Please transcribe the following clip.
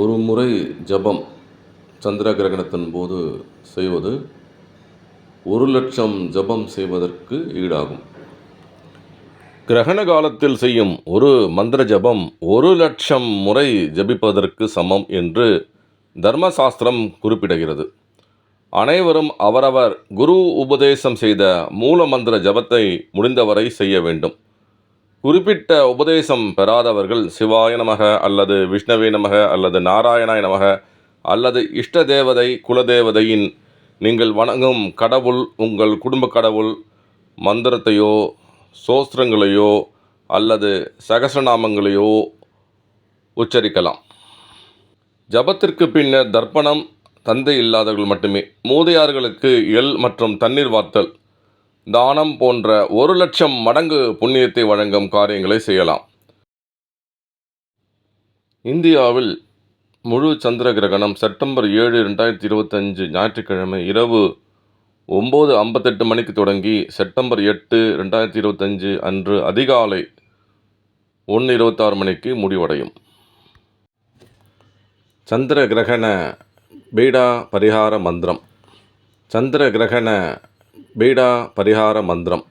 ஒரு முறை ஜபம் சந்திர கிரகணத்தின் போது செய்வது ஒரு லட்சம் ஜபம் செய்வதற்கு ஈடாகும். கிரகண காலத்தில் செய்யும் ஒரு மந்திர ஜபம் ஒரு லட்சம் முறை ஜபிப்பதற்கு சமம் என்று தர்மசாஸ்திரம் குறிப்பிடுகிறது. அனைவரும் அவரவர் குரு உபதேசம் செய்த மூல மந்திர ஜபத்தை முடிந்தவரை செய்ய வேண்டும். குறிப்பிட்ட உபதேசம் பெறாதவர்கள் சிவாய நமக அல்லது விஷ்ணவே நமக அல்லது நாராயணாய நமக அல்லது இஷ்ட தேவதை குலதேவதையின் நீங்கள் வணங்கும் கடவுள் உங்கள் குடும்ப கடவுள் மந்திரத்தையோ சோஸ்திரங்களையோ அல்லது சகசநாமங்களையோ உச்சரிக்கலாம். ஜபத்திற்கு பின்னர் தர்ப்பணம் தந்தை இல்லாதவர்கள் மட்டுமே. மூதையார்களுக்கு எல் மற்றும் தண்ணீர் வார்த்தல். தானம் போன்ற ஒரு லட்சம் மடங்கு புண்ணியத்தை வழங்கும் காரியங்களை செய்யலாம். இந்தியாவில் முழு சந்திர கிரகணம் செப்டம்பர் ஏழு ரெண்டாயிரத்தி இருபத்தஞ்சு ஞாயிற்றுக்கிழமை இரவு ஒம்பது ஐம்பத்தெட்டு மணிக்கு தொடங்கி செப்டம்பர் எட்டு ரெண்டாயிரத்தி இருபத்தஞ்சு அன்று அதிகாலை ஒன்று இருபத்தாறு மணிக்கு முடிவடையும். சந்திர கிரகண பீடா பரிகார மந்திரம். சந்திர கிரகண பீடா பரிகார மந்திரம்.